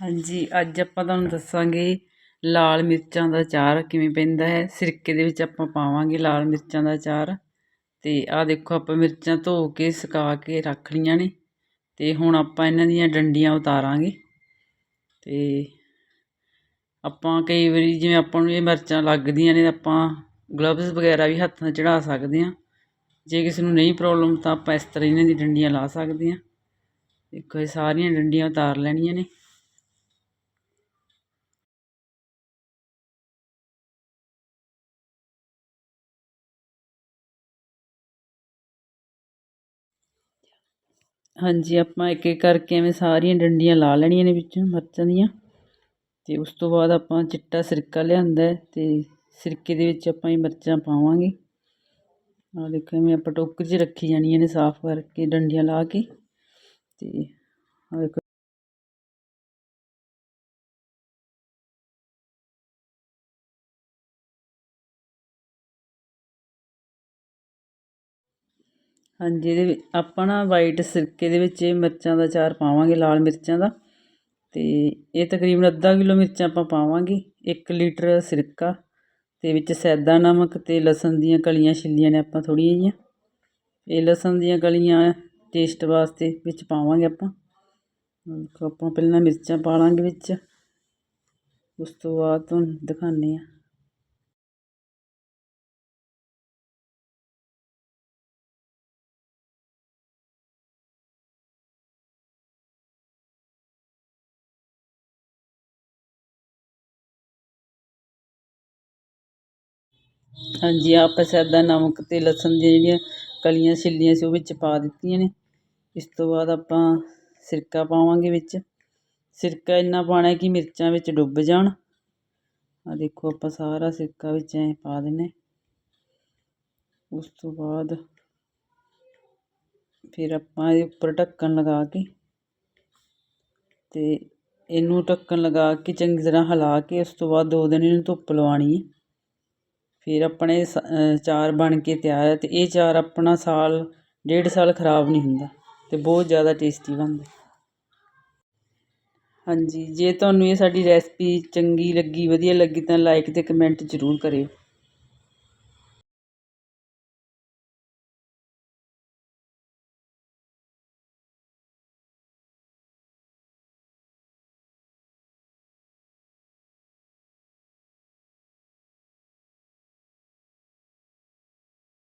ਹਾਂਜੀ, ਅੱਜ ਆਪਾਂ ਤੁਹਾਨੂੰ ਦੱਸਾਂਗੇ ਲਾਲ ਮਿਰਚਾਂ ਦਾ ਅਚਾਰ ਕਿਵੇਂ ਪੈਂਦਾ ਹੈ। ਸਿਰਕੇ ਦੇ ਵਿੱਚ ਆਪਾਂ ਪਾਵਾਂਗੇ ਲਾਲ ਮਿਰਚਾਂ ਦਾ ਅਚਾਰ ਅਤੇ ਆਹ ਦੇਖੋ ਆਪਾਂ ਮਿਰਚਾਂ ਧੋ ਕੇ, ਸੁਕਾ ਕੇ ਰੱਖ ਲਈਆਂ ਨੇ ਅਤੇ ਹੁਣ ਆਪਾਂ ਇਹਨਾਂ ਦੀਆਂ ਡੰਡੀਆਂ ਉਤਾਰਾਂਗੇ ਅਤੇ ਆਪਾਂ ਕਈ ਵਾਰੀ ਜਿਵੇਂ ਆਪਾਂ ਨੂੰ ਇਹ ਮਿਰਚਾਂ ਲੱਗਦੀਆਂ ਨੇ ਆਪਾਂ ਗਲਵਜ਼ ਵਗੈਰਾ ਵੀ ਹੱਥ ਨਾਲ ਚੜ੍ਹਾ ਸਕਦੇ ਹਾਂ। ਜੇ ਕਿਸੇ ਨੂੰ ਨਹੀਂ ਪ੍ਰੋਬਲਮ ਤਾਂ ਆਪਾਂ ਇਸ ਤਰ੍ਹਾਂ ਇਹਨਾਂ ਦੀ ਡੰਡੀਆਂ ਲਾ ਸਕਦੇ ਹਾਂ। ਦੇਖੋ ਇਹ ਸਾਰੀਆਂ ਡੰਡੀਆਂ ਉਤਾਰ ਲੈਣੀਆਂ ਨੇ। ਹਾਂਜੀ, ਆਪਾਂ ਇੱਕ ਇੱਕ ਕਰਕੇ ਐਵੇਂ ਸਾਰੀਆਂ ਡੰਡੀਆਂ ਲਾ ਲੈਣੀਆਂ ਨੇ ਵਿੱਚੋਂ ਮਿਰਚਾਂ ਦੀਆਂ। ਅਤੇ ਉਸ ਤੋਂ ਬਾਅਦ ਆਪਾਂ ਚਿੱਟਾ ਸਿਰਕਾ ਲਿਆਂਦਾ ਅਤੇ ਸਿਰਕੇ ਦੇ ਵਿੱਚ ਆਪਾਂ ਇਹ ਮਿਰਚਾਂ ਪਾਵਾਂਗੇ। ਆਹ ਦੇਖੋ, ਐਵੇਂ ਆਪਾਂ ਟੋਕਰੀ 'ਚ ਰੱਖੀ ਜਾਣੀਆਂ ਨੇ ਸਾਫ਼ ਕਰਕੇ ਡੰਡੀਆਂ ਲਾ ਕੇ। ਅਤੇ ਆਹ ਦੇਖੋ ਹਾਂਜੀ, ਇਹਦੇ ਵਿੱਚ ਆਪਾਂ ਨਾ ਵਾਈਟ ਸਿਰਕੇ ਦੇ ਵਿੱਚ ਇਹ ਮਿਰਚਾਂ ਦਾ ਅਚਾਰ ਪਾਵਾਂਗੇ, ਲਾਲ ਮਿਰਚਾਂ ਦਾ। ਅਤੇ ਇਹ ਤਕਰੀਬਨ ਅੱਧਾ ਕਿਲੋ ਮਿਰਚਾਂ ਆਪਾਂ ਪਾਵਾਂਗੇ, ਇੱਕ ਲੀਟਰ ਸਿਰਕਾ ਅਤੇ ਵਿੱਚ ਸੈਦਾ ਨਮਕ ਅਤੇ ਲਸਣ ਦੀਆਂ ਕਲੀਆਂ ਛਿੱਲੀਆਂ ਨੇ ਆਪਾਂ ਥੋੜ੍ਹੀਆਂ ਜਿਹੀਆਂ। ਇਹ ਲਸਣ ਦੀਆਂ ਕਲੀਆਂ ਟੇਸਟ ਵਾਸਤੇ ਵਿੱਚ ਪਾਵਾਂਗੇ ਆਪਾਂ। ਆਪਾਂ ਪਹਿਲਾਂ ਮਿਰਚਾਂ ਪਾ ਲਾਂਗੇ ਵਿੱਚ। ਉਸ ਤੋਂ ਬਾਅਦ ਤੁਹਾਨੂੰ ਦਿਖਾਉਂਦੇ ਹਾਂ। ਹਾਂਜੀ ਆਪਾਂ ਸੈਦਾ ਨਮਕ ਅਤੇ ਲਸਣ ਦੀਆਂ ਜਿਹੜੀਆਂ ਕਲੀਆਂ ਛਿੱਲੀਆਂ ਸੀ, ਉਹ ਵਿੱਚ ਪਾ ਦਿੱਤੀਆਂ ਨੇ। ਇਸ ਤੋਂ ਬਾਅਦ ਆਪਾਂ ਸਿਰਕਾ ਪਾਵਾਂਗੇ ਵਿੱਚ। ਸਿਰਕਾ ਇੰਨਾ ਪਾਉਣਾ ਕਿ ਮਿਰਚਾਂ ਵਿੱਚ ਡੁੱਬ ਜਾਣ। ਆ ਦੇਖੋ, ਆਪਾਂ ਸਾਰਾ ਸਿਰਕਾ ਵਿੱਚ ਐਂ ਪਾ ਦਿੰਦੇ ਉਸ ਤੋਂ ਬਾਅਦ ਫਿਰ ਆਪਾਂ ਇਹਦੇ ਉੱਪਰ ਢੱਕਣ ਲਗਾ ਕੇ ਅਤੇ ਇਹਨੂੰ ਢੱਕਣ ਲਗਾ ਕੇ ਚੰਗੀ ਤਰ੍ਹਾਂ ਹਿਲਾ ਕੇ ਉਸ ਤੋਂ ਬਾਅਦ ਦੋ ਦਿਨ ਇਹਨੂੰ ਧੁੱਪ ਲਵਾਉਣੀ ਹੈ। ਫਿਰ ਆਪਣੇ ਸ ਅਚਾਰ ਬਣ ਕੇ ਤਿਆਰ ਹੈ ਅਤੇ ਇਹ ਅਚਾਰ ਆਪਣਾ ਸਾਲ, ਡੇਢ ਸਾਲ ਖਰਾਬ ਨਹੀਂ ਹੁੰਦਾ ਅਤੇ ਬਹੁਤ ਜ਼ਿਆਦਾ ਟੇਸਟੀ ਬਣਦਾ। ਹਾਂਜੀ, ਜੇ ਤੁਹਾਨੂੰ ਇਹ ਸਾਡੀ ਰੈਸਪੀ ਚੰਗੀ ਲੱਗੀ, ਵਧੀਆ ਲੱਗੀ ਤਾਂ ਲਾਈਕ ਅਤੇ ਕਮੈਂਟ ਜ਼ਰੂਰ ਕਰਿਓ।